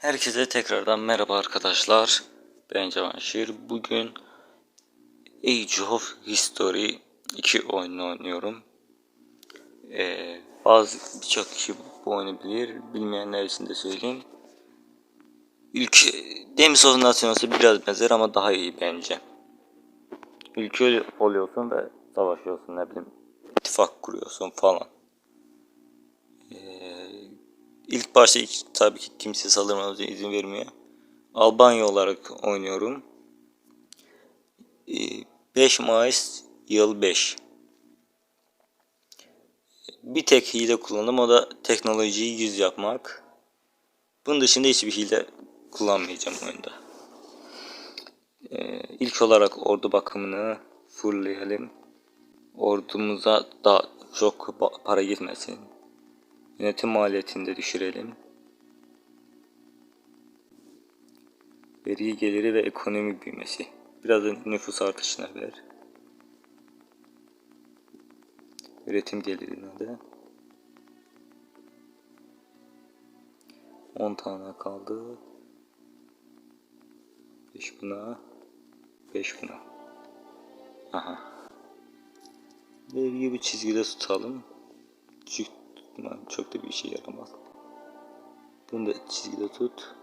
Herkese tekrardan merhaba arkadaşlar. Ben Cavanşir. Bugün Age of History 2 oyunu oynuyorum. Ee, bazı birçok kişi bu oyunu bilir. Bilmeyenler için de söyleyeyim. Ülke Demis of Nationals'a biraz benzer ama daha iyi bence. Ülke oluyorsun ve savaşıyorsun ne bileyim. ittifak kuruyorsun falan. Ee, İlk başta ilk, tabii ki kimse saldırmamıza izin vermiyor. Albanya olarak oynuyorum. Ee, 5 Mayıs yıl 5. Bir tek hile kullandım o da teknolojiyi 100 yapmak. Bunun dışında hiçbir hile kullanmayacağım oyunda. Ee, ilk olarak ordu bakımını fullleyelim. Ordumuza da çok para gitmesin. Yönetim maliyetini de düşürelim. Vergi geliri ve ekonomi büyümesi. Biraz nüfus artışına ver. Üretim gelirine de. 10 tane kaldı. 5 buna. 5 buna. Aha. Vergiyi bir çizgide tutalım. Küçük tutma çok da bir işe yaramaz. Bunu da çizgide tut.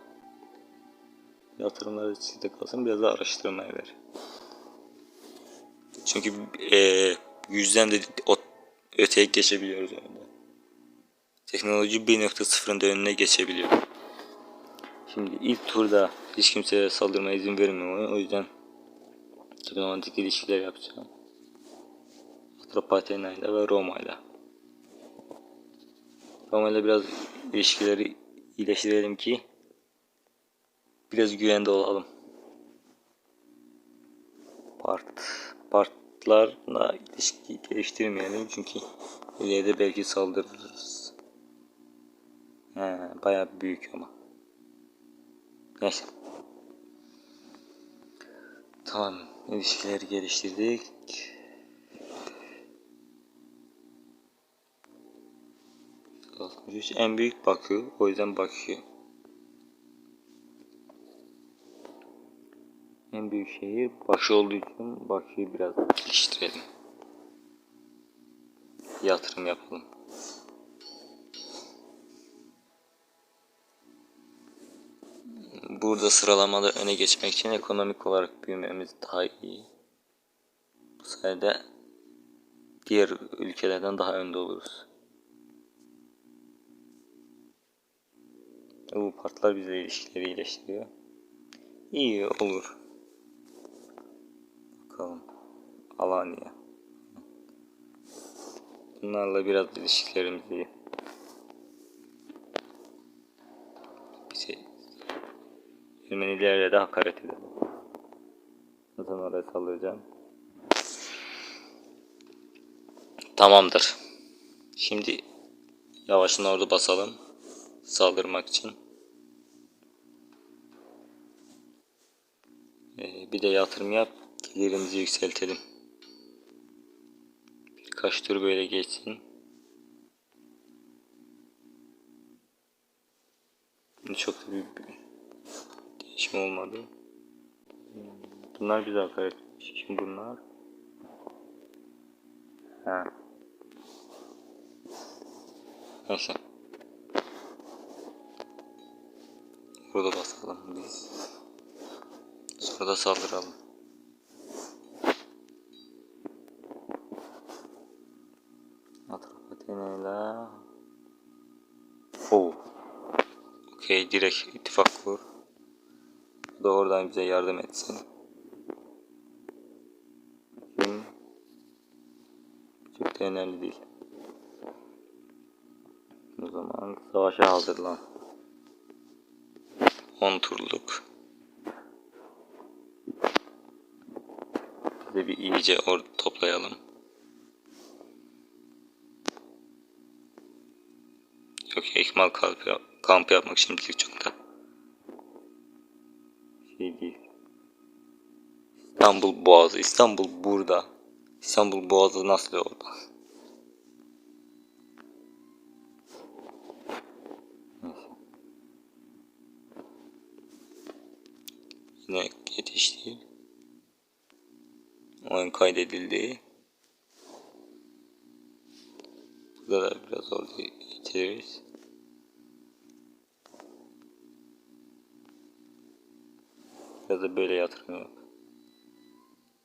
Yatırımları çizgide kalsın. Biraz da araştırmaya ver. Çünkü eee yüzden de o, öteye geçebiliyoruz oyunda. Teknoloji 1.0'ın da önüne geçebiliyor. Şimdi ilk turda hiç kimseye saldırmaya izin vermiyor. O yüzden diplomatik ilişkiler yapacağım. Atropatena ile ve Roma ile. Roma ile biraz ilişkileri iyileştirelim ki biraz güvende olalım. Part partlarla ilişki geliştirmeyelim çünkü ileride belki saldırırız. He, bayağı büyük ama. Neyse. Tamam. ilişkileri geliştirdik. Altmış En büyük Bakü. O yüzden Bakü. En büyük şehir Bakü olduğu için Bakü'yü biraz geliştirelim. Yatırım yapalım. Burada sıralamada öne geçmek için ekonomik olarak büyümemiz daha iyi. Bu sayede diğer ülkelerden daha önde oluruz. Bu partlar bize ilişkileri iyileştiriyor. İyi olur. Bakalım. Alanya. Bunlarla biraz ilişkilerimiz iyi. Bize Ermenilerle de hakaret edelim. Zaten oraya saldıracağım. Tamamdır. Şimdi yavaşın ordu basalım. Saldırmak için. Bir de yatırım yap. Gelirimizi yükseltelim. Birkaç tur böyle geçsin. Çok da büyük bir değişim olmadı. Bunlar hakaret etmiş. Kim bunlar? Ha. Neyse. Burada basalım biz. Sonra da saldıralım. Atropatenayla Oh. Okey direkt ittifak kur. Bu da oradan bize yardım etsin. Kim? Çok da önemli değil. O zaman savaşa hazırlan. 10 turluk. Bize bir iyice or toplayalım. Yok ekmal kampı, kampı yapmak şimdilik çok da şey değil. İstanbul Boğazı. İstanbul burada. İstanbul Boğazı nasıl orada? Yine yetişti. Oyun kaydedildi. Burada da biraz orada getiririz. Biraz da böyle yatırım yap.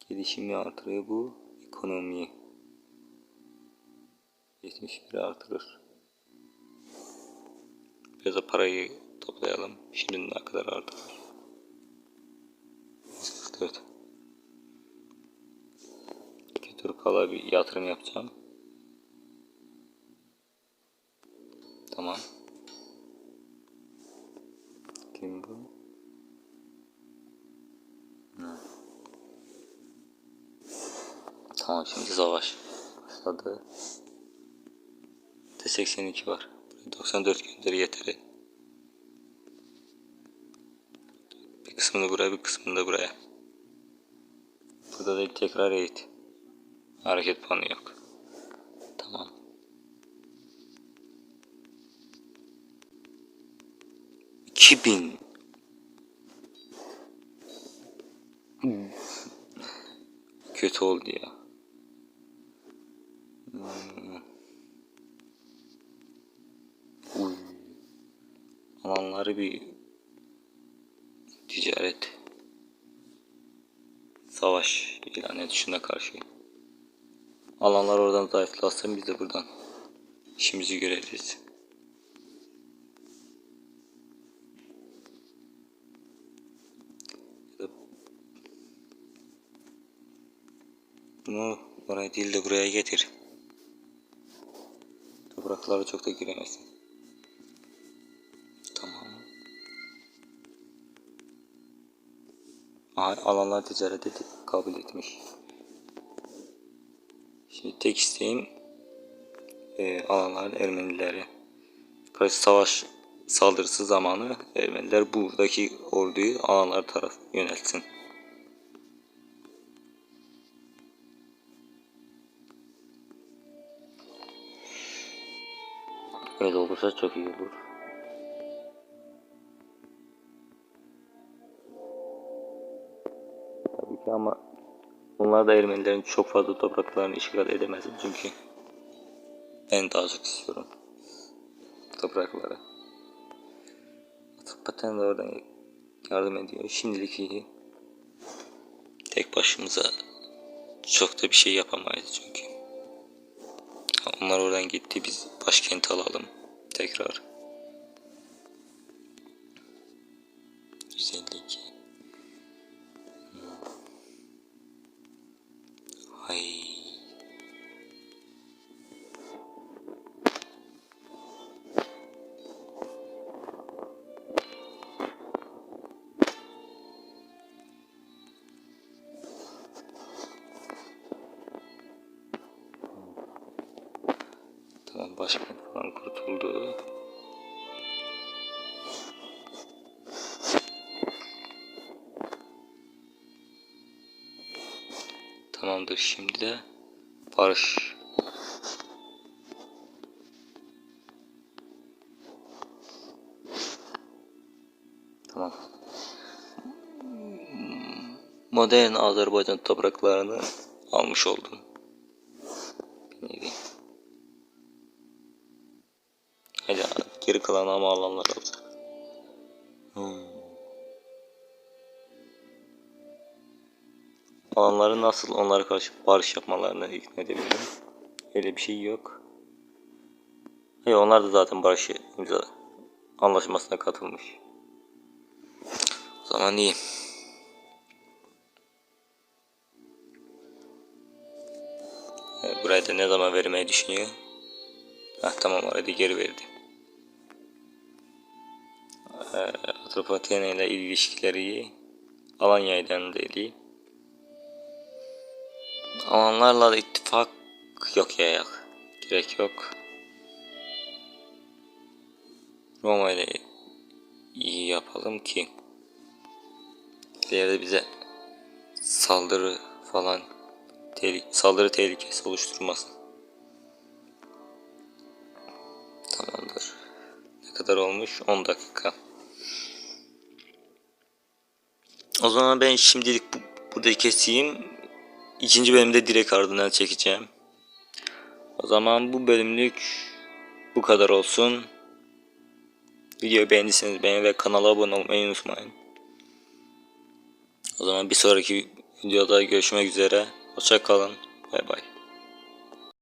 Gelişimi artırıyor bu ekonomiyi. 71 artırır. Biraz da parayı toplayalım. Şimdi ne kadar artırır? 144. İki tur kala bir yatırım yapacağım. Tamam. Kim bu? Hı. Tamam şimdi savaş başladı. T82 var. Buraya 94 gönderi yeteri. Bir kısmını buraya bir kısmını da buraya. Burada da tekrar eğit. Hareket puanı yok. Tamam. İki bin. Kötü oldu ya. Hmm. Alanları bir ticaret savaş ilan şuna karşı. Alanlar oradan zayıflasın biz de buradan işimizi göreceğiz. Bunu oraya değil de buraya getir. Topraklara çok da giremezsin. Tamam. Alanlar ticaret edip kabul etmiş. Şimdi tek isteğim e, alanların Ermenileri. Karşı savaş saldırısı zamanı Ermeniler buradaki orduyu alanlar taraf yöneltsin. Öyle olursa çok iyi olur. Tabii ki ama bunlar da Ermenilerin çok fazla topraklarını işgal edemez çünkü ben çok istiyorum toprakları. Atıp paten de oradan yardım ediyor. Şimdilik iyi. Tek başımıza çok da bir şey yapamayız çünkü. Onlar oradan gitti biz başkenti alalım tekrar. 152 Ay. Tamam başkent falan kurtuldu. Tamamdır şimdi de barış. Tamam. Modern Azerbaycan topraklarını almış oldum. Nevi. Hadi geri kalan ama alanlar alacak. Hmm. Alanları nasıl onlara karşı barış yapmalarını ikna edebilirim. Öyle bir şey yok. Hayır onlar da zaten barış imza anlaşmasına katılmış. O zaman iyi. Evet, buraya da ne zaman vermeyi düşünüyor? Heh, tamam orada geri verdi. Ee, Atropatena ile ilişkileri iyi. Alanya'dan da iyi. Alanlarla da ittifak yok ya yok. Gerek yok. Roma ile iyi yapalım ki ileride bize saldırı falan tehlike, saldırı tehlikesi oluşturmasın. Tamamdır. Ne kadar olmuş? 10 dakika. O zaman ben şimdilik bu, burada keseyim. İkinci bölümde direkt ardından çekeceğim. O zaman bu bölümlük bu kadar olsun. Videoyu beğendiyseniz beğen ve kanala abone olmayı unutmayın. O zaman bir sonraki videoda görüşmek üzere. Hoşça kalın. Bay bay.